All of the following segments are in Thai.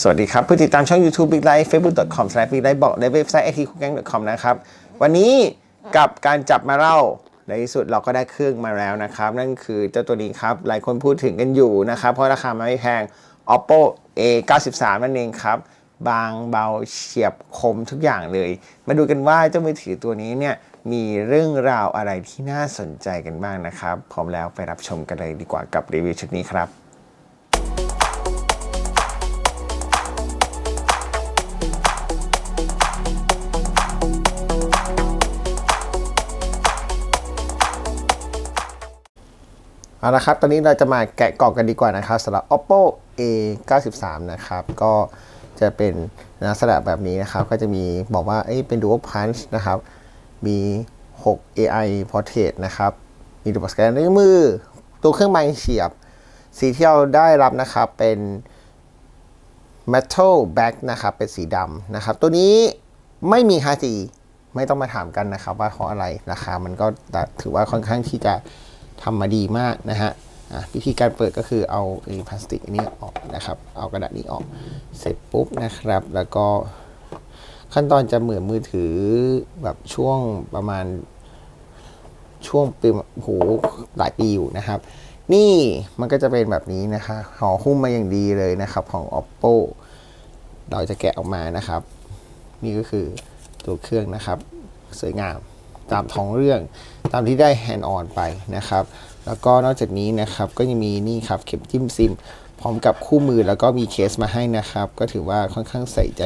สวัสดีครับผู้ติดตามช่อง YouTube Big Life Facebook.com slash Big Life บอกในเว็บไซต์ itcooking.com นะครับ วันนี้กับการจับมาเล่าในที่สุดเราก็ได้เครื่องมาแล้วนะครับ นั่นคือเจ้าตัวนี้ครับ หลายคนพูดถึงกันอยู่นะครับ เพราะราคามันไม่แพง Oppo A 93นั่นเองครับ บางเบาเฉียบคมทุกอย่างเลย มาดูกันว่าเจ้ามือถือตัวนี้เนี่ยมีเรื่องราวอะไรที่น่าสนใจกันบ้างนะครับ พร้อมแล้วไปรับชมกันเลยดีกว่ากับรีวิวชุดนี้ครับ เอาละครับ ตอนนี้เราจะมาแกะกล่องกันดีกว่านะครับสำหรับ oppo a 9 3นะครับ ก็จะเป็นลักษณะแบบนี้นะครับ ก็จะมีบอกว่าเอ้ยเป็น dual punch นะครับ มี 6 AI portrait นะครับ มีระบบสแกนนิ้วมือ ตัวเครื่องไม้เฉียบ สีที่เราได้รับนะครับ เป็น metal back นะครับ เป็นสีดำนะครับ ตัวนี้ไม่มี 5G ไม่ต้องมาถามกันนะครับว่าเพราะอะไร ราคามันก็ถือว่าค่อนข้างที่จะ ทำมาดีมากนะฮะวิธีการเปิดก็คือเอาพลาสติกอันนี้ออกนะครับ เอากระดาษนี้ออกเสร็จปุ๊บนะครับ แล้วก็ขั้นตอนจะเหมือนมือถือแบบช่วงประมาณช่วงปีโหหลายปีอยู่นะครับ นี่มันก็จะเป็นแบบนี้นะคะห่อหุ้มมาอย่างดีเลยนะครับของ oppo เราจะแกะออกมานะครับ นี่ก็คือตัวเครื่องนะครับ สวยงามตามท้องเรื่อง ตามที่ได้แฮนด์ออนไปนะครับ แล้วก็นอกจากนี้นะครับก็ยังมีนี่ครับเข็มจิ้มซิม พร้อมกับคู่มือแล้วก็มีเคสมาให้นะครับ ก็ถือว่าค่อนข้างใส่ใจ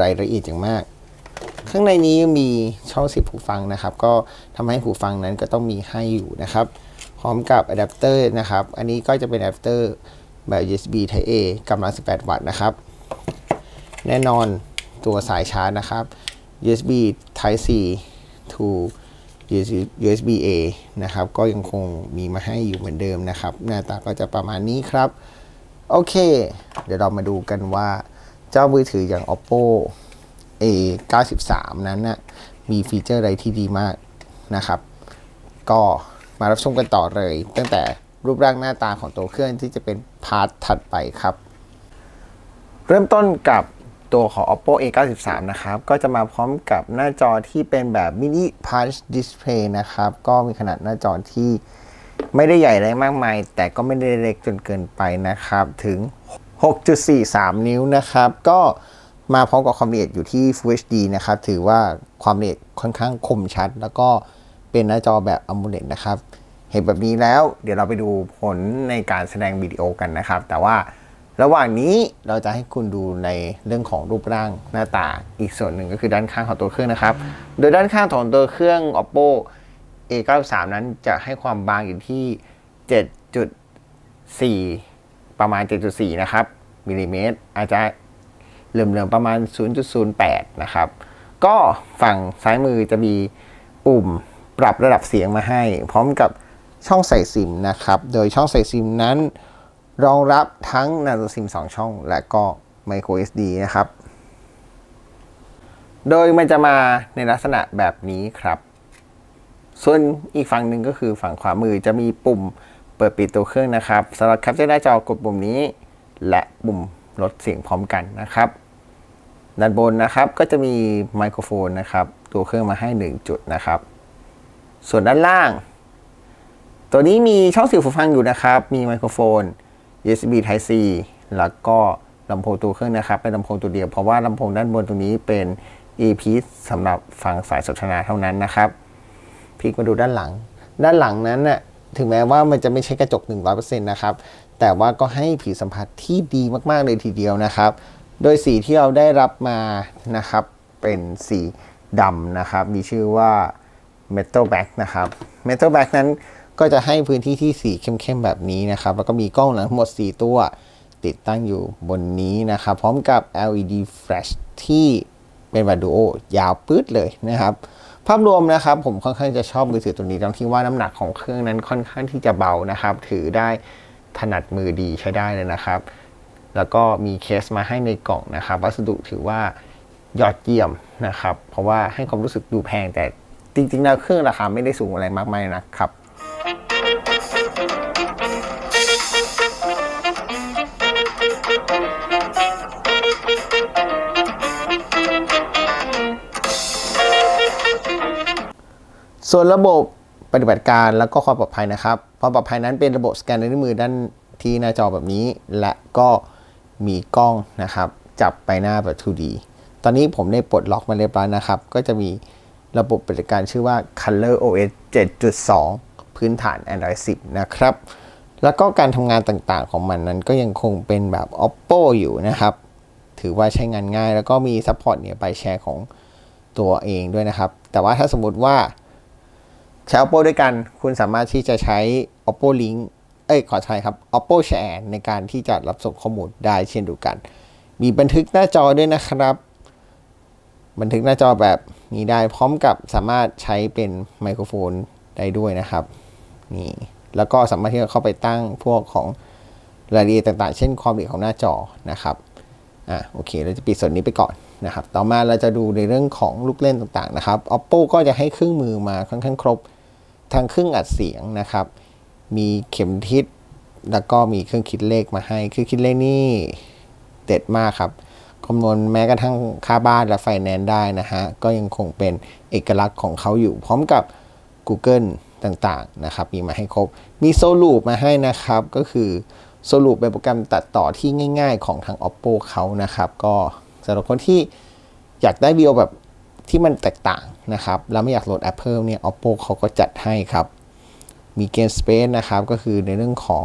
รายละเอียดอย่างมาก ข้างในนี้มีช่องเสียบหูฟังนะครับ ก็ทำให้หูฟังนั้นก็ต้องมีให้อยู่นะครับ พร้อมกับอะแดปเตอร์นะครับ อันนี้ก็จะเป็นอะแดปเตอร์แบบ USB Type A กำลัง 18 วัตต์นะครับ แน่นอนตัวสายชาร์จนะครับ USB Type C to USB A นะครับ ก็ยังคงมีมาให้อยู่เหมือนเดิมนะครับ หน้าตาก็จะประมาณนี้ครับ โอเค เดี๋ยวเรามาดูกันว่าเจ้ามือถืออย่าง oppo a 93นั้นนะ่ะมีฟีเจอร์อะไรที่ดีมากนะครับ ก็มารับชมกันต่อเลย ตั้งแต่รูปร่างหน้าตาของตัวเครื่องที่จะเป็นพาร์ทถัดไปครับ เริ่มต้นกับ ตัวของ oppo a 93นะครับ ก็จะมาพร้อมกับหน้าจอที่เป็นแบบ mini punch display นะครับ ก็มีขนาดหน้าจอที่ไม่ได้ใหญ่อะไรมากมาย แต่ก็ไม่ได้เล็กจนเกินไปนะครับ ถึง 6.43 นิ้วนะครับ ก็มาพร้อมกับความละเอียดอยู่ที่ Full HD นะครับ ถือว่าความละเอียดค่อนข้างคมชัด แล้วก็เป็นหน้าจอแบบ AMOLED นะครับ เห็นแบบนี้แล้ว เดี๋ยวเราไปดูผลในการแสดงวิดีโอกันนะครับ แต่ว่า ระหว่างนี้เราจะให้คุณดูในเรื่องของรูปร่างหน้าตาอีกส่วนหนึ่งก็คือด้านข้างของตัวเครื่องนะครับ โดยด้านข้างของตัวเครื่อง oppo a93 นั้นจะให้ความบางอยู่ที่ 7.4 ประมาณ 7.4 นะครับมิลลิเมตรอาจจะเหลื่อมๆประมาณ 0.08 นะครับ ก็ฝั่งซ้ายมือจะมีปุ่มปรับระดับเสียงมาให้ พร้อมกับช่องใส่ซิมนะครับ โดยช่องใส่ซิมนั้น รองรับทั้ง Nano SIM 2 ช่อง และก็ Micro SD นะครับ โดยมันจะมาในลักษณะแบบนี้ครับ ส่วนอีกฝั่งหนึ่งก็คือฝั่งขวามือจะมีปุ่มเปิดปิดตัวเครื่องนะครับสำหรับแคปเจอร์หน้าจอกดปุ่มนี้ และปุ่มลดเสียงพร้อมกันนะครับด้านบนนะครับก็จะมีไมโครโฟนนะครับ ตัวเครื่องมาให้ 1 จุดนะครับ ส่วนด้านล่าง ตัวนี้มีช่องเสียบหูฟังอยู่นะครับ มีไมโครโฟน USB Type C แล้วก็ลำโพงตัวเครื่องนะครับเป็นลำโพงตัวเดียว เพราะว่าลำโพงด้านบนตรงนี้เป็น earpiece สำหรับฟังสายสนทนาเท่านั้นนะครับพลิกมาดูด้านหลัง ด้านหลังนั้นน่ะถึงแม้ว่ามันจะไม่ใช่กระจก 100%นะครับ แต่ว่าก็ให้ผิวสัมผัสที่ดีมาก ๆ เลยทีเดียวนะครับ โดยสีที่เราได้รับมานะครับ เป็นสีดำนะครับ มีชื่อว่า Metal Back นะครับ Metal Back นั้น ก็จะให้พื้นที่ที่สีเข้มๆแบบนี้นะครับ แล้วก็มีกล้องหลังทั้งหมด 4 ตัวติดตั้งอยู่บนนี้นะครับ พร้อมกับ LED flash ที่เป็นแบบดูโอยาวปื๊ดเลยนะครับ ภาพรวมนะครับ ผมค่อนข้างจะชอบมือถือตัวนี้ทั้งที่ว่าน้ำหนักของเครื่องนั้นค่อนข้างที่จะเบานะครับ ถือได้ถนัดมือดีใช้ได้เลยนะครับ แล้วก็มีเคสมาให้ในกล่องนะครับ วัสดุถือว่ายอดเยี่ยมนะครับ เพราะว่าให้ความรู้สึกดูแพงแต่จริงๆแล้วเครื่องราคาไม่ได้สูงอะไรมากมายนะครับ ส่วนระบบปฏิบัติการแล้วก็ความปลอดภัยนะครับความปลอดภัยนั้นเป็นระบบสแกนนิ้วมือด้านที่หน้าจอแบบนี้ และก็มีกล้องนะครับ จับไปหน้าแบบ 2D ตอนนี้ผมได้ปลดล็อกมาเรียบร้อยนะครับ ก็จะมีระบบปฏิบัติการชื่อว่า Color OS 7.2 พื้นฐาน Android 10 นะครับ แล้วก็การทำงานต่างๆของมันนั้นก็ยังคงเป็นแบบ Oppo อยู่นะครับ ถือว่าใช้งานง่ายแล้วก็มีซัพพอร์ตเนี่ยไปแชร์ของตัวเองด้วยนะครับ แต่ว่าถ้าสมมติว่า ใช้ Oppo ด้วยกัน คุณสามารถที่จะใช้ Oppo Link เอ้ยขอใช้ครับ Oppo Share ในการที่จะรับส่งข้อมูลได้เช่นเดียวกัน มีบันทึกหน้าจอด้วยนะครับ บันทึกหน้าจอแบบนี้ได้พร้อมกับสามารถใช้เป็นไมโครโฟนได้ด้วยนะครับนี่แล้วก็สามารถที่จะเข้าไปตั้งพวกของรายละเอียดต่างๆ เช่นความละเอียดของหน้าจอนะครับอะโอเค เราจะปิดส่วนนี้ไปก่อนนะครับ ต่อมาเราจะดูในเรื่องของลูกเล่นต่างๆนะครับ Oppo ก็จะให้เครื่องมือมาค่อนข้างครบ ทางเครื่องอัดเสียงนะครับ มีเข็มทิศ แล้วก็มีเครื่องคิดเลขมาให้เครื่องคิดเลขนี่เด็ดมากครับคำนวณแม้กระทั่งค่าบ้านและไฟแนนซ์ได้นะฮะ ก็ยังคงเป็นเอกลักษณ์ของเขาอยู่ พร้อมกับ Google ต่างๆนะครับ มีมาให้ครบ มีโซลูปมาให้นะครับ ก็คือโซลูปเป็นโปรแกรมตัดต่อที่ง่าย ๆ ของทาง Oppo เขานะครับ ก็สำหรับคนที่อยากได้วิดีโอแบบ ที่มันแตกต่างนะครับ แล้วไม่อยากโหลดแอปเพิ่มเนี่ย Oppo เขาก็จัดให้ครับ มี Game Space นะครับ ก็คือในเรื่องของ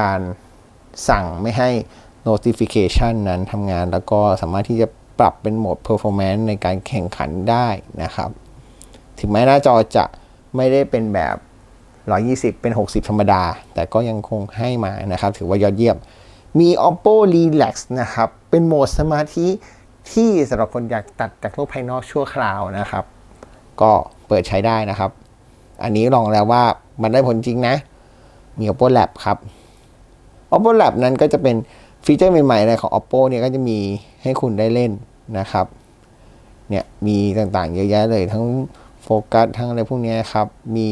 การสั่งไม่ให้ notification นั้นทำงาน แล้วก็สามารถที่จะปรับเป็นโหมด performance ในการแข่งขันได้นะครับ ถึงแม้หน้าจอจะไม่ได้เป็นแบบ 120 เป็น 60 ธรรมดา แต่ก็ยังคงให้มานะครับ ถือว่ายอดเยี่ยม มี Oppo Relax นะครับ เป็นโหมดสมาธิ ที่สำหรับคนอยากตัดจากโลกภายนอกชั่วคราวนะครับ ก็เปิดใช้ได้นะครับ อันนี้ลองแล้วว่ามันได้ผลจริงนะ มี Oppo Lab ครับ Oppo Lab นั้นก็จะเป็นฟีเจอร์ใหม่ๆอะไรของ Oppo เนี่ยก็จะมีให้คุณได้เล่นนะครับ เนี่ยมีต่างๆ เยอะแยะเลยทั้งโฟกัสทั้งอะไรพวกนี้ครับ มี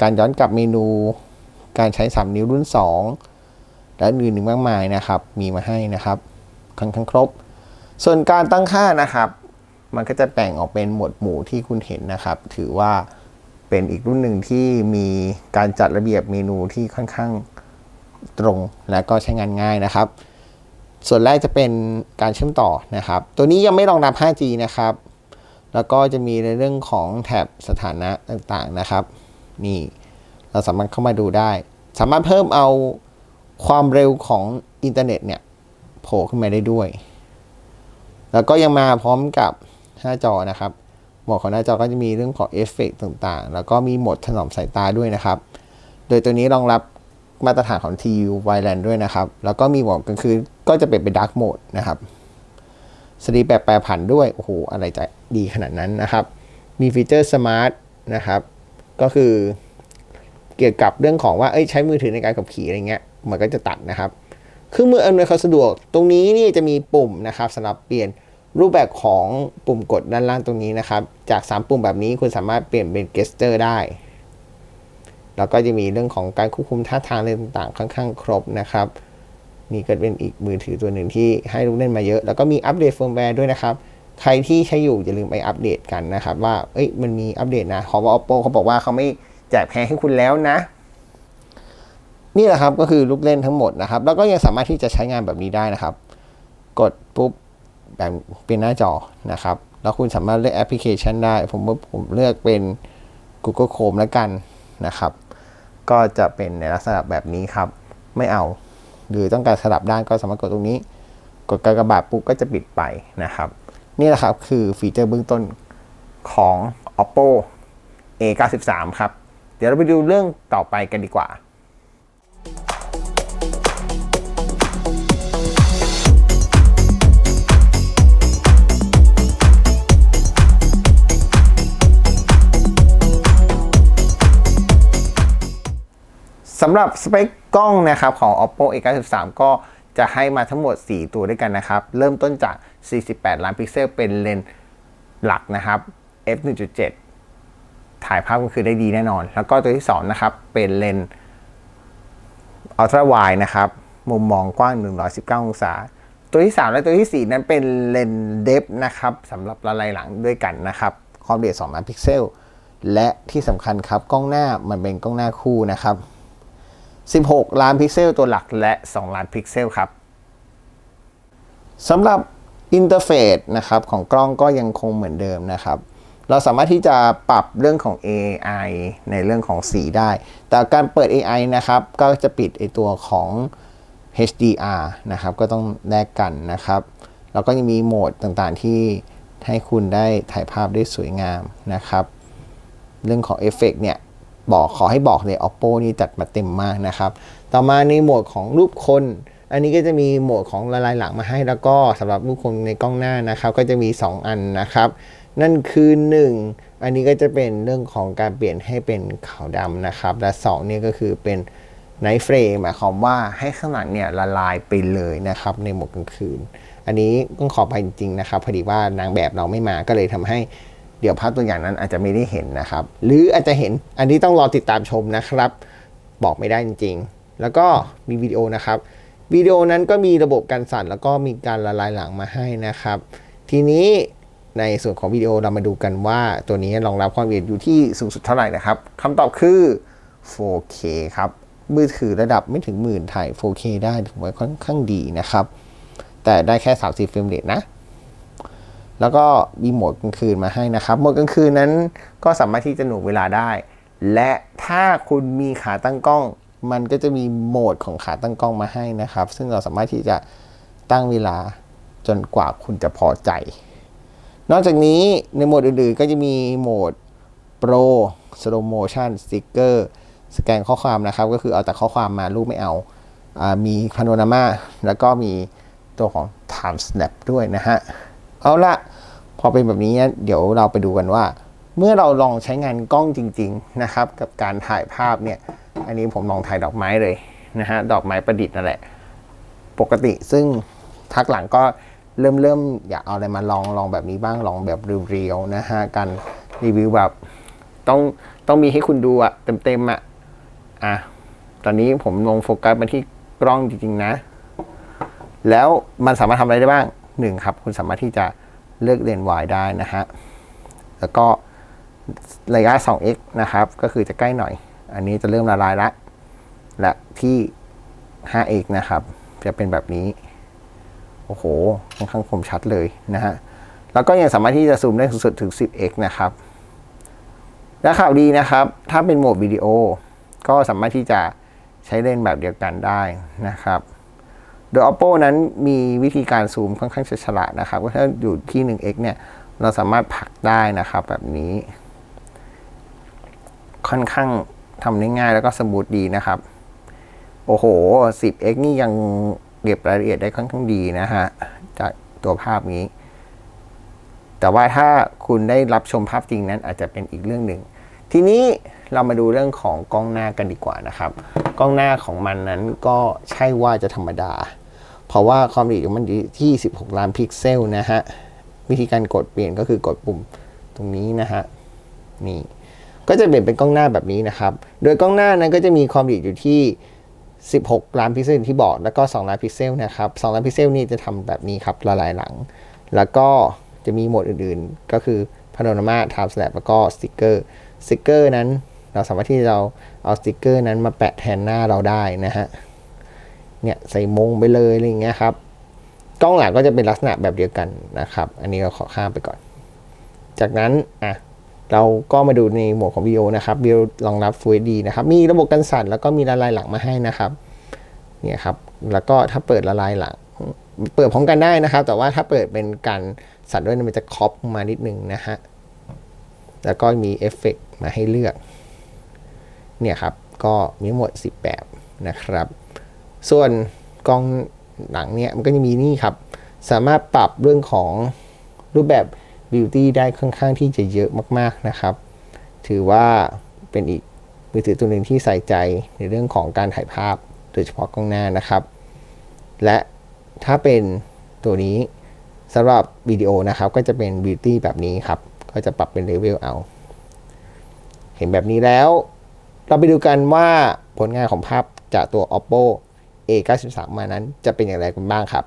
การย้อนกลับเมนู การใช้ 3 นิ้วรุ่น 2 และอื่นๆมากมายนะครับ มีมาให้นะครับ ค่อนข้างครบ ส่วนการตั้งค่านะครับ มันก็จะแบ่งออกเป็นหมวดหมู่ที่คุณเห็นนะครับ ถือว่าเป็นอีกรุ่นหนึ่งที่มีการจัดระเบียบเมนูที่ค่อนข้างตรงและก็ใช้งานง่ายนะครับ ส่วนแรกจะเป็นการเชื่อมต่อนะครับ ตัวนี้ยังไม่รองรับ 5G นะครับ แล้วก็จะมีในเรื่องของแถบสถานะต่างๆนะครับ นี่เราสามารถเข้ามาดูได้ สามารถเพิ่มเอาความเร็วของอินเทอร์เน็ตเนี่ย โผล่ขึ้นมาได้ด้วย แล้วก็ยังมาพร้อมกับหน้าจอนะครับโหมดของหน้าจอก็จะมีเรื่องของเอฟเฟกต์ต่างๆ แล้วก็มีโหมดถนอมสายตาด้วยนะครับ โดยตัวนี้รองรับมาตรฐานของ TU Wildland ด้วยนะครับ แล้วก็มีโหมดกลางคืนก็จะเป็นเป็น Dark Mode นะครับสตรีแบบแปรผันด้วย โอ้โห อะไรจะดีขนาดนั้นนะครับ มีฟีเจอร์สมาร์ทนะครับ ก็คือเกี่ยวกับเรื่องของว่า เอ้ย ใช้มือถือในการขับขี่อะไรเงี้ย มันก็จะตัดนะครับ เครื่องมืออำนวยความสะดวก ตรงนี้นี่จะมีปุ่มนะครับสำหรับเปลี่ยนรูปแบบของปุ่มกดด้านล่างตรงนี้นะครับ จาก 3 ปุ่มแบบนี้คุณสามารถเปลี่ยนเป็นเกสเจอร์ได้ แล้วก็จะมีเรื่องของการควบคุมท่าทางอะไรต่างๆ ค่อนข้างครบนะครับ นี่ก็เป็นอีกมือถือตัวหนึ่งที่ให้ลูกเล่นมาเยอะ แล้วก็มีอัปเดตเฟิร์มแวร์ด้วยนะครับ ใครที่ใช้อยู่อย่าลืมไปอัปเดตกันนะครับ ว่าเอ้ยมันมีอัปเดตนะขอว่า oppo เขาบอกว่าเขาไม่แจกแพงให้คุณแล้วนะ นี่แหละครับก็คือลูกเล่นทั้งหมดนะครับ แล้วก็ยังสามารถที่จะใช้งานแบบนี้ได้นะครับ กดปุ๊บแบบเป็นหน้าจอนะครับ แล้วคุณสามารถเลือกแอปพลิเคชันได้ ผมว่าผมเลือกเป็น Google Chrome แล้วกันนะครับ ก็จะเป็นในลักษณะแบบนี้ครับ ไม่เอา หรือต้องการสลับด้านก็สามารถกดตรงนี้ กดกากบาทปุ๊บก็จะปิดไปนะครับ นี่แหละครับคือฟีเจอร์เบื้องต้นของ oppo a 9 3ครับ เดี๋ยวเราไปดูเรื่องต่อไปกันดีกว่า สำหรับสเปคกล้องนะครับของ oppo a 9 3ก็จะให้มาทั้งหมด 4 ตัวด้วยกันนะครับ เริ่มต้นจาก 48 ล้านพิกเซล เป็นเลนส์หลักนะครับ f 1.7 ถ่ายภาพก็คือได้ดีแน่นอน แล้วก็ตัวที่ 2 นะครับ เป็นเลนส์ ultra wide นะครับ มุมมองกว้าง 119 องศา ตัวที่ 3 และตัวที่ 4 นั้นเป็นเลนส์ depth นะครับสำหรับละลายหลังด้วยกันนะครับ ความละเอียด2ล้านพิกเซล และที่สำคัญครับ กล้องหน้ามันเป็นกล้องหน้าคู่นะครับ 16 ล้านพิกเซลตัวหลักและ 2 ล้านพิกเซลครับสำหรับอินเทอร์เฟซนะครับของกล้องก็ยังคงเหมือนเดิมนะครับ เราสามารถที่จะปรับเรื่องของ AI ในเรื่องของสีได้ แต่การเปิด AI นะครับ ก็จะปิดไอตัวของ HDR นะครับ ก็ต้องแลกกันนะครับ แล้วก็ยังมีโหมดต่างๆที่ให้คุณได้ถ่ายภาพได้สวยงามนะครับ เรื่องของเอฟเฟกเนี่ย บอกขอให้บอกเลย oppo นี่จัดมาเต็มมากนะครับ ต่อมาในโหมดของรูปคน อันนี้ก็จะมีโหมดของละลายหลังมาให้แล้วก็สำหรับรูปคนในกล้องหน้านะครับ ก็จะมี 2 อันนะครับ นั่นคือ 1 อันนี้ก็จะเป็นเรื่องของการเปลี่ยนให้เป็นขาวดำนะครับ และ2เนี่ยก็คือเป็นไนท์เฟรมหมายความว่าให้ข้างหลังเนี่ยละลายไปเลยนะครับในโหมดกลางคืน อันนี้ต้องขอไปจริงๆนะครับพอดีว่านางแบบเราไม่มาก็เลยทำให้ เดี๋ยวภาพตัวอย่างนั้นอาจจะไม่ได้เห็นนะครับ หรืออาจจะเห็นอันนี้ต้องรอติดตามชมนะครับ บอกไม่ได้จริง ๆ แล้วก็มีวิดีโอนะครับวิดีโอนั้นก็มีระบบการสั่นแล้วก็มีการละลายหลังมาให้นะครับ ทีนี้ในส่วนของวิดีโอเรามาดูกันว่าตัวนี้รองรับความละเอียดอยู่ที่สูงสุดเท่าไหร่นะครับคำตอบคือ 4K ครับมือถือระดับไม่ถึงหมื่นถ่าย 4K ได้ถือว่าค่อนข้างดีนะครับ แต่ได้แค่ 30เฟรมเรทนะ แล้วก็มีโหมดกลางคืนมาให้นะครับโหมดกลางคืนนั้นก็สามารถที่จะหน่วงเวลาได้ และถ้าคุณมีขาตั้งกล้อง มันก็จะมีโหมดของขาตั้งกล้องมาให้นะครับ ซึ่งเราสามารถที่จะตั้งเวลาจนกว่าคุณจะพอใจ นอกจากนี้ในโหมดอื่นๆ ก็จะมีโหมด Pro Slow Motion Sticker สแกนข้อความนะครับ ก็คือเอาแต่ข้อความมารูปไม่เอาอามีพาโนรามาแล้วก็มีตัวของ Time Snap ด้วยนะฮะ เอาละพอเป็นแบบนี้เดี๋ยวเราไปดูกันว่า เมื่อเราลองใช้งานกล้องจริง ๆนะครับ กับการถ่ายภาพเนี่ย อันนี้ผมลองถ่ายดอกไม้เลยนะฮะดอกไม้ประดิษฐ์นั่นแหละ ปกติซึ่งทักหลังก็เริ่มเริ่มอยากเอาอะไรมาลองลองแบบนี้บ้างลองแบบเรียวๆนะฮะการรีวิวแบบต้องต้องมีให้คุณดูอะเต็มๆอะอะตอนนี้ผมลงโฟกัสมาที่กล้องจริงๆนะ แล้วมันสามารถทำอะไรได้บ้าง หนึ่งครับคุณสามารถที่จะเลือกเลนส์วายได้นะฮะแล้วก็ระยะ 2x นะครับก็คือจะใกล้หน่อย อันนี้จะเริ่มละลายละ และที่ 5x นะครับ จะเป็นแบบนี้ โอ้โหค่อนข้างคมชัดเลยนะฮะแล้วก็ยังสามารถที่จะซูมได้สุดๆถึง 10x นะครับ และข่าวดีนะครับ ถ้าเป็นโหมดวิดีโอ ก็สามารถที่จะใช้เลนส์แบบเดียวกันได้นะครับ โดย oppo นั้นมีวิธีการซูมค่อนข้างฉลาดนะครับก็ถ้าอยู่ที่ 1x เนี่ย เราสามารถผลักได้นะครับ แบบนี้ ค่อนข้างทำได้ง่ายแล้วก็สมูทดีนะครับ โอ้โห 10x นี่ยังเก็บรายละเอียดได้ค่อนข้างดีนะฮะ จากตัวภาพนี้ แต่ว่าถ้าคุณได้รับชมภาพจริงนั้นอาจจะเป็นอีกเรื่องหนึ่ง ทีนี้เรามาดูเรื่องของกล้องหน้ากันดีกว่านะครับ กล้องหน้าของมันนั้นก็ใช่ว่าจะธรรมดา เพราะว่าความละเอียดมันอยู่ที่ 16 ล้านพิกเซลนะฮะ วิธีการกดเปลี่ยนก็คือกดปุ่มตรงนี้นะฮะ นี่ ก็จะเปลี่ยนเป็นกล้องหน้าแบบนี้นะครับ โดยกล้องหน้านั้นก็จะมีความละเอียดอยู่ที่ 16 ล้านพิกเซลที่บอก แล้วก็ 2 ล้านพิกเซลนะครับ 2 ล้านพิกเซลนี่จะทำแบบนี้ครับละลายหลัง แล้วก็จะมีโหมดอื่นๆ ก็คือ Panorama Time Lapse แล้วก็สติกเกอร์ สติกเกอร์นั้นเราสามารถที่เราเอาสติกเกอร์นั้นมาแปะแทนหน้าเราได้นะฮะ เนี่ยใส่มงไปเลยอะไรอย่างเงี้ยครับกล้องหลังก็จะเป็นลักษณะแบบเดียวกันนะครับ อันนี้เราขอข้ามไปก่อน จากนั้นอะเราก็มาดูในโหมดของวิดีโอนะครับวิดีโอรองรับ Full HD นะครับมีระบบกันสั่นแล้วก็มีละลายหลังมาให้นะครับเนี่ยครับแล้วก็ถ้าเปิดละลายหลังเปิดพร้อมกันได้นะครับ แต่ว่าถ้าเปิดเป็นการสั่นด้วยมันจะครอปมานิดนึงนะฮะแล้วก็มีเอฟเฟกต์มาให้เลือกเนี่ยครับก็มีหมด 10 แบบนะครับ ส่วนกล้องหลังเนี่ยมันก็จะมีนี่ครับ สามารถปรับเรื่องของรูปแบบ Beauty ได้ค่อนข้างที่จะเยอะมากๆนะครับ ถือว่าเป็นอีกมือถือตัวหนึ่งที่ใส่ใจในเรื่องของการถ่ายภาพโดยเฉพาะกล้องหน้านะครับ และถ้าเป็นตัวนี้สำหรับวิดีโอนะครับ ก็จะเป็น Beauty แบบนี้ครับ ก็จะปรับเป็นเลเวลเอา เห็นแบบนี้แล้ว เราไปดูกันว่าผลงานของภาพจากตัว oppo a93 มานั้นจะเป็นอย่างไรกันบ้างครับ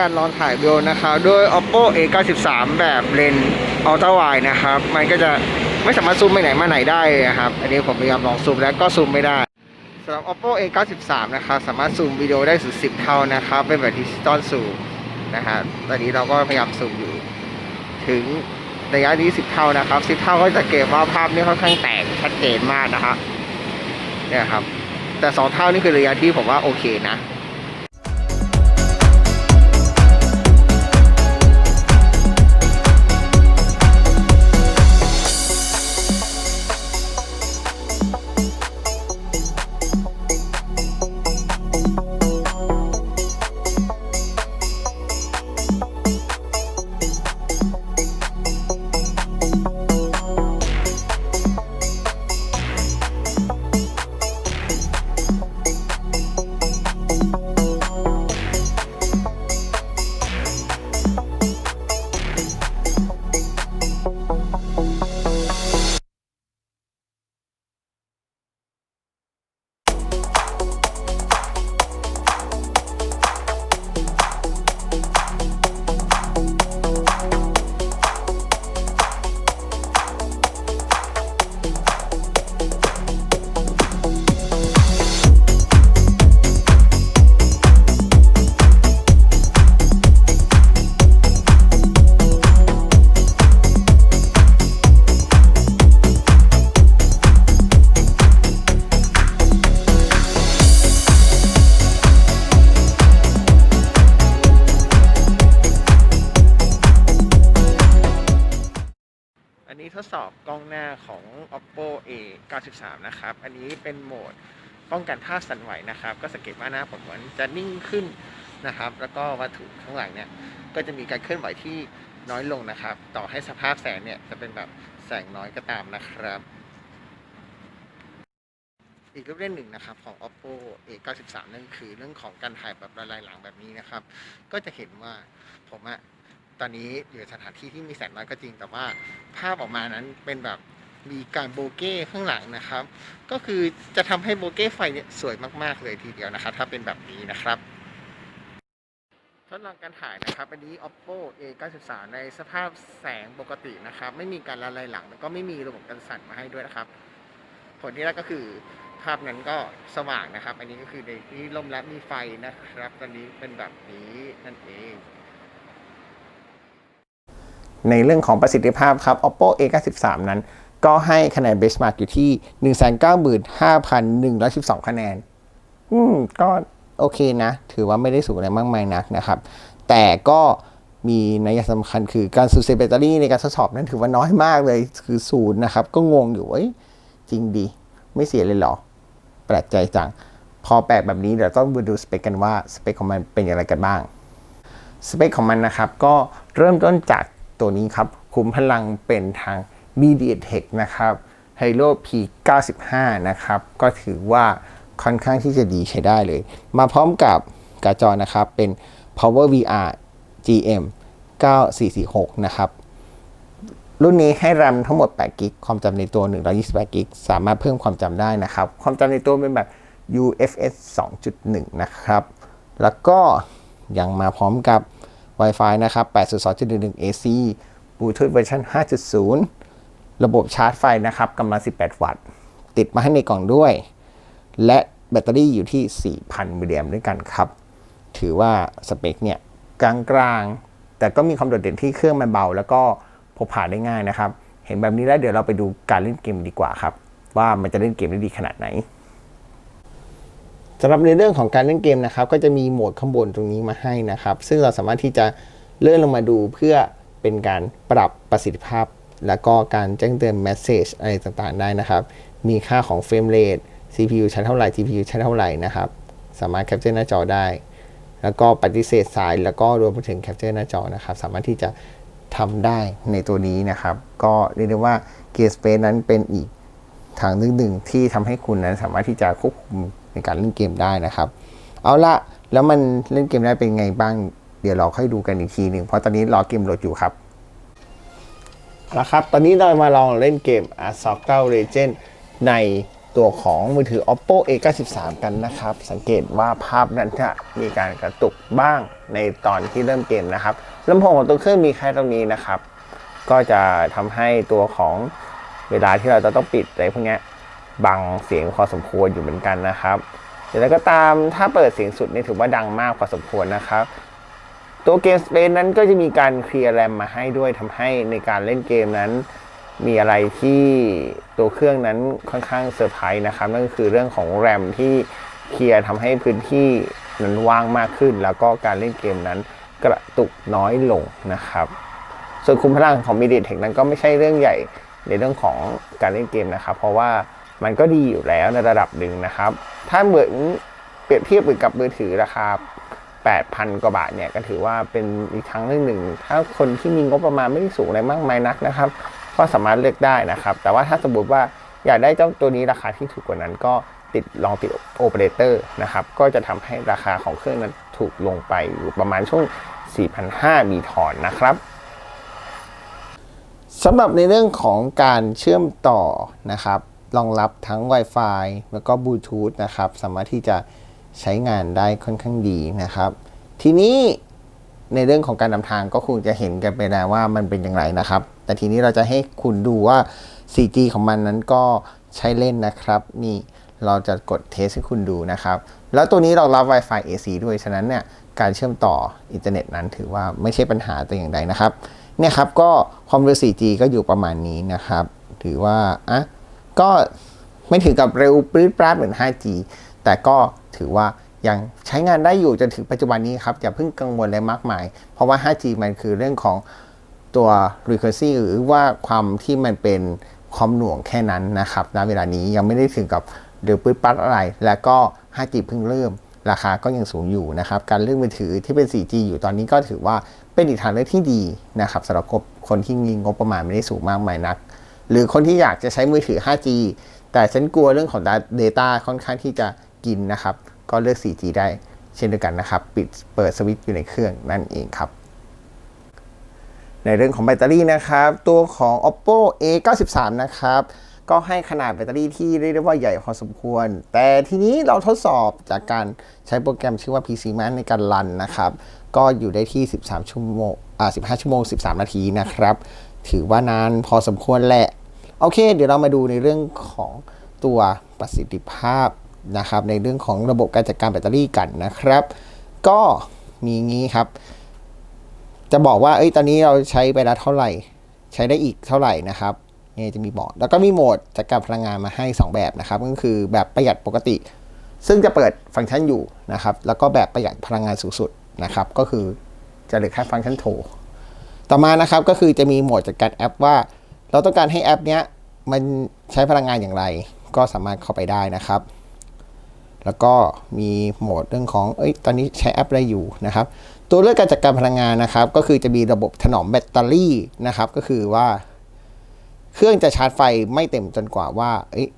การลองถ่ายวิดีโอนะครับด้วย oppo a 9 3แบบเลนส์อัลตร้าไวนะครับ มันก็จะไม่สามารถซูมไปไหนมาไหนได้นะครับ อันนี้ผมพยายามลองซูมแล้วก็ซูมไม่ได้สำหรับ oppo a 9 3นะครับสามารถซูมวิดีโอได้สุด10 เท่านะครับเป็นแบบดิจิตอลซูมนะฮะตอนนี้เราก็พยายามซูมอยู่ ถึงระยะนี้ 10 เท่านะครับ10เท่าก็จะเก็บว่าภาพนี่ค่อนข้างแตกชัดเจนมากนะฮะเนี่ยครับแต่ 2 เท่านี่คือระยะที่ผมว่าโอเคนะ 93นะครับ อันนี้เป็นโหมดป้องกันภาพสั่นไหวนะครับ ก็สังเกตว่าหน้าผมเหมือนจะนิ่งขึ้นนะครับ แล้วก็วัตถุข้างหลังเนี่ยก็จะมีการเคลื่อนไหวที่น้อยลงนะครับ ต่อให้สภาพแสงเนี่ยจะเป็นแบบแสงน้อยก็ตามนะครับ อีกเรื่องหนึ่งนะครับของ oppo a 93นั่นคือเรื่องของการถ่ายแบบละลายหลังแบบนี้นะครับ ก็จะเห็นว่าผมอะตอนนี้อยู่สถานที่ที่มีแสงน้อยก็จริง แต่ว่าภาพออกมานั้นเป็นแบบ มีการโบเก้ข้างหลังนะครับ ก็คือจะทำให้โบเก้ไฟเนี่ยสวยมากๆเลยทีเดียวนะครับ ถ้าเป็นแบบนี้นะครับทดลองการถ่ายนะครับ อันนี้ oppo a 93ในสภาพแสงปกตินะครับ ไม่มีการละลายหลังแล้วก็ไม่มีระบบกันสั่นมาให้ด้วยนะครับ ผลที่ได้ก็คือภาพนั้นก็สว่างนะครับ อันนี้ก็คือในที่ลมและมีไฟนะครับ ตอนนี้เป็นแบบนี้นั่นเอง ในเรื่องของประสิทธิภาพครับ oppo a 93นั้น ก็ให้คะแนน benchmark อยู่ที่ 195,112 คะแนน อืม ก็โอเคนะ ถือว่าไม่ได้สูงอะไรมากมายนักนะครับ แต่ก็มีนัยสำคัญคือการสูญเสียแบตเตอรี่ในการทดสอบนั้นถือว่าน้อยมากเลย คือศูนย์นะครับ ก็งงอยู่เอ้ยจริงดี ไม่เสียเลยเหรอ แปลกใจจัง พอแปลกแบบนี้เดี๋ยวต้องมาดูสเปคกันว่าสเปคของมันเป็นอย่างไรกันบ้าง สเปคของมันนะครับ ก็เริ่มต้นจากตัวนี้ครับ คุ้มพลังเป็นทาง MediaTek นะครับ Helio P95 นะครับ ก็ถือว่าค่อนข้างที่จะดีใช้ได้เลย มาพร้อมกับการ์จอนะครับ เป็น Power VR GM 9446 นะครับ รุ่นนี้ให้ RAM ทั้งหมด 8 กิก ความจำในตัว 128 กิก สามารถเพิ่มความจำได้นะครับ ความจำในตัวเป็นแบบ UFS 2.1 นะครับ แล้วก็ยังมาพร้อมกับ Wi-Fi นะครับ802.11 AC Bluetooth เวอร์ชัน5.0 ระบบชาร์จไฟนะครับกำลัง 18 วัตต์ ติดมาให้ในกล่องด้วย และแบตเตอรี่อยู่ที่ 4,000 มิลลิแอมป์ด้วยกันครับ ถือว่าสเปคเนี่ยกลางๆ แต่ก็มีความโดดเด่นที่เครื่องมันเบา แล้วก็พกพาได้ง่ายนะครับ เห็นแบบนี้แล้วเดี๋ยวเราไปดูการเล่นเกมดีกว่าครับ ว่ามันจะเล่นเกมได้ดีขนาดไหนสำหรับในเรื่องของการเล่นเกมนะครับ ก็จะมีโหมดข้างบนตรงนี้มาให้นะครับ ซึ่งเราสามารถที่จะเลื่อนลงมาดูเพื่อเป็นการปรับประสิทธิภาพ แล้วก็การแจ้งเตือน Message อะไรต่างๆ ได้นะครับ มีค่าของเฟรมเรท CPU ใช้เท่าไหร่ GPU ใช้เท่าไหร่นะครับ สามารถแคปเจอร์หน้าจอได้ แล้วก็ปฏิเสธสาย แล้วก็รวมไปถึงแคปเจอร์หน้าจอนะครับ สามารถที่จะทำได้ในตัวนี้นะครับ ก็เรียกได้ว่า Gear Space นั้นเป็นอีกทางหนึ่งที่ทำให้คุณนั้นสามารถที่จะควบคุมในการเล่นเกมได้นะครับ เอาละแล้วมันเล่นเกมได้เป็นไงบ้าง เดี๋ยวเราค่อยดูกันอีกทีหนึ่งเพราะตอนนี้รอเกมโหลดอยู่ครับ เอาละครับ ตอนนี้เรามาลองเล่นเกม a s s a u l t Legend ในตัวของมือถือ oppo a 9 3 กันนะครับ สังเกตว่าภาพนั้นจะมีการกระตุกบ้างในตอนที่เริ่มเกมนะครับลำโพงของตัวเครื่องมีแค่ตรงนี้นะครับ ก็จะทำให้ตัวของเวลาที่เราจะต้องปิดอะไรพวกนี้บังเสียงพอสมควรอยู่เหมือนกันนะครับแต่แล้วก็ตามถ้าเปิดเสียงสุดนี่ถือว่าดังมากพอสมควรนะครับ ตัวเกมสเปนนั้นก็จะมีการเคลียร์แรมมาให้ด้วยทำให้ในการเล่นเกมนั้น มีอะไรที่ตัวเครื่องนั้นค่อนข้างเซอร์ไพรส์นะครับ นั่นก็คือเรื่องของแรมที่เคลียร์ทำให้พื้นที่นั้นว่างมากขึ้น แล้วก็การเล่นเกมนั้นกระตุกน้อยลงนะครับ ส่วนคุมพลังของ MediaTek นั้นก็ไม่ใช่เรื่องใหญ่ในเรื่องของการเล่นเกมนะครับ เพราะว่ามันก็ดีอยู่แล้วในระดับหนึ่งนะครับ ถ้าเหมือนเปรียบเทียบกับมือถือราคา 8,000 กว่าบาทเนี่ยก็ถือว่าเป็นอีกครั้งเรื่องหนึ่ง ถ้าคนที่มีงบประมาณไม่ได้สูงอะไรมากมายนักนะครับ ก็สามารถเลือกได้นะครับ แต่ว่าถ้าสมมติว่าอยากได้เจ้าตัวนี้ราคาที่ถูกกว่านั้นก็ติดลองติดโอเปอเรเตอร์นะครับ ก็จะทำให้ราคาของเครื่องนั้นถูกลงไปอยู่ประมาณช่วง 4,500 มีถอนนะครับสำหรับในเรื่องของการเชื่อมต่อนะครับรองรับทั้ง Wi-Fi แล้วก็บลูทูธนะครับ สามารถที่จะ ใช้งานได้ค่อนข้างดีนะครับ ทีนี้ในเรื่องของการนำทางก็คงจะเห็นกันไปแล้วว่ามันเป็นอย่างไรนะครับ แต่ทีนี้เราจะให้คุณดูว่า 4G ของมันนั้นก็ใช้เล่นนะครับ นี่เราจะกดเทสให้คุณดูนะครับ แล้วตัวนี้เรารับ Wi-Fi AC ด้วย ฉะนั้นเนี่ยการเชื่อมต่ออินเทอร์เน็ตนั้นถือว่าไม่ใช่ปัญหาแต่อย่างใดนะครับ เนี่ยครับก็ความเร็ว 4G ก็อยู่ประมาณนี้นะครับ ถือว่าอะก็ไม่ถึงกับเร็วปรี๊ดปราดเหมือน 5G แต่ก็ ถือว่ายังใช้งานได้อยู่จนถึงปัจจุบันนี้ครับ อย่าเพิ่งกังวลอะไรมากมาย เพราะว่า 5G มันคือเรื่องของตัว recursive หรือว่าความที่มันเป็นความหน่วงแค่นั้นนะครับณเวลานี้ยังไม่ได้ถึงกับเร็วปรี๊ดปราดอะไร แล้วก็ 5G เพิ่งเริ่ม ราคาก็ยังสูงอยู่นะครับ การเลือกมือถือที่เป็น 4G อยู่ตอนนี้ก็ถือว่าเป็นอีกทางเลือกที่ดีนะครับสำหรับคนที่มีงบประมาณไม่ได้สูงมากมายนัก หรือคนที่อยากจะใช้มือถือ 5G แต่ฉันกลัวเรื่องของ Data ค่อนข้างที่จะ กินนะครับ ก็เลือก 4G ได้เช่นเดียวกันนะครับ ปิดเปิดสวิตช์อยู่ในเครื่องนั่นเองครับ ในเรื่องของแบตเตอรี่นะครับ ตัวของ oppo a 9 3นะครับก็ให้ขนาดแบตเตอรี่ที่เรียกได้ว่าใหญ่พอสมควร แต่ทีนี้เราทดสอบจากการใช้โปรแกรมชื่อว่า PC Man ในการรันนะครับ ก็อยู่ได้ที่ 13 ชั่วโมงอ่า15 ชั่วโมง 13 นาทีนะครับ ถือว่านานพอสมควรแหละ โอเค เดี๋ยวเรามาดูในเรื่องของตัวประสิทธิภาพ นะครับในเรื่องของระบบการจัดการแบตเตอรี่กันนะครับ ก็มีงี้ครับ จะบอกว่าเอ้ยตอนนี้เราใช้ไปแล้วเท่าไหร่ ใช้ได้อีกเท่าไหร่นะครับนี่จะมีบอกแล้วก็มีโหมดจัดการพลังงานมาให้ 2 แบบนะครับ ก็คือแบบประหยัดปกติ ซึ่งจะเปิดฟังก์ชันอยู่นะครับ แล้วก็แบบประหยัดพลังงานสูงสุดนะครับ ก็คือจะเหลือแค่ฟังก์ชันโทรต่อมานะครับก็คือจะมีโหมดจัดการแอปว่า เราต้องการให้แอปเนี้ยมันใช้พลังงานอย่างไร ก็สามารถเข้าไปได้นะครับ แล้วก็มีโหมดเรื่องของ เอ้ย ตอนนี้ใช้แอปอะไรอยู่นะครับ ตัวเลือกการจัดการพลังงานนะครับ ก็คือจะมีระบบถนอมแบตเตอรี่นะครับ ก็คือว่า เครื่องจะชาร์จไฟไม่เต็มจนกว่าว่า เอ้ย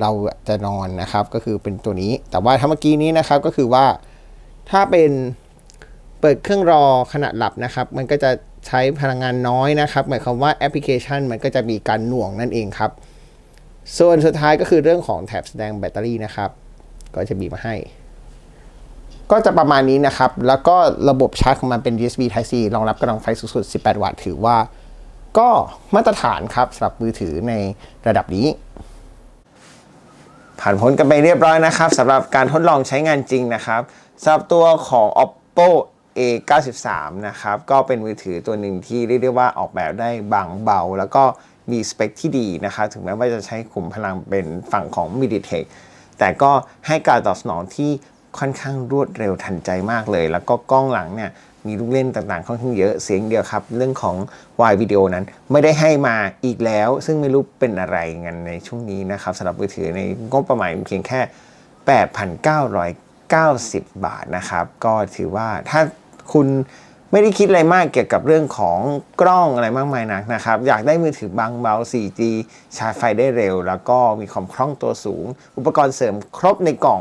เราจะนอนนะครับ ก็คือเป็นตัวนี้ แต่ว่าถ้าเมื่อกี้นี้นะครับ ก็คือว่า ถ้าเป็นเปิดเครื่องรอขณะหลับนะครับ มันก็จะใช้พลังงานน้อยนะครับ หมายความว่าแอปพลิเคชันมันก็จะมีการหน่วงนั่นเองครับ ส่วนสุดท้ายก็คือเรื่องของแถบแสดงแบตเตอรี่นะครับ ก็จะมีมาให้ ก็จะประมาณนี้นะครับ แล้วก็ระบบชาร์จของมันเป็น USB Type C รองรับกำลังไฟสูงสุด 18 วัตต์ ถือว่า ก็มาตรฐานครับสำหรับมือถือในระดับนี้ ผ่านพ้นกันไปเรียบร้อยนะครับสำหรับการทดลองใช้งานจริงนะครับสำหรับตัวของ oppo a 9 3 นะครับ ก็เป็นมือถือตัวหนึ่งที่เรียกได้ว่าออกแบบได้บางเบา แล้วก็มีสเปคที่ดีนะครับ ถึงแม้ว่าจะใช้ขุมพลังเป็นฝั่งของ MediaTek แต่ก็ให้การตอบสนองที่ค่อนข้างรวดเร็วทันใจมากเลย แล้วก็กล้องหลังเนี่ยมีลูกเล่นต่างๆค่อนข้างเยอะเสียงเดียวครับ เรื่องของวายวิดีโอนั้นไม่ได้ให้มาอีกแล้ว ซึ่งไม่รู้เป็นอะไรกันในช่วงนี้นะครับสำหรับมือถือในงบประมาณเพียงแค่ 8,990 บาทนะครับ ก็ถือว่าถ้าคุณ ไม่ได้คิดอะไรมากเกี่ยวกับเรื่องของกล้องอะไรมากมายนักนะครับ อยากได้มือถือบางเบา 4G ชาร์จไฟได้เร็ว แล้วก็มีความคล่องตัวสูง อุปกรณ์เสริมครบในกล่อง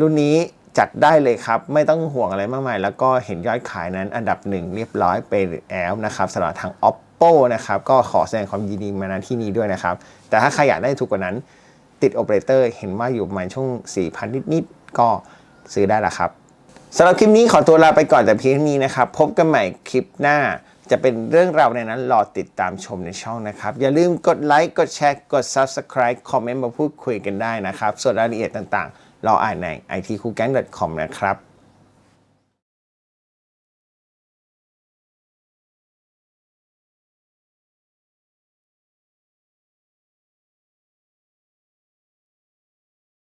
รุ่นนี้จัดได้เลยครับ ไม่ต้องห่วงอะไรมากมาย แล้วก็เห็นยอดขายนั้นอันดับหนึ่งเรียบร้อยไปแล้วนะครับสำหรับทาง oppo นะครับก็ขอแสดงความยินดีมาณที่นี้ด้วยนะครับ แต่ถ้าใครอยากได้ถูกกว่านั้น ติดโอเปอเรเตอร์เห็นว่าอยู่ประมาณช่วง 4,000 นิดๆก็ซื้อได้ละครับ สำหรับคลิปนี้ขอตัวลาไปก่อนแต่เพียงเท่านี้นะครับ พบกันใหม่คลิปหน้า จะเป็นเรื่องราวในนั้นรอติดตามชมในช่องนะครับ อย่าลืมกดไลค์กดแชร์กด Subscribe คอมเมนต์มาพูดคุยกันได้นะครับ ส่วนรายละเอียดต่างๆรออ่านใน itcookgang.com นะครับ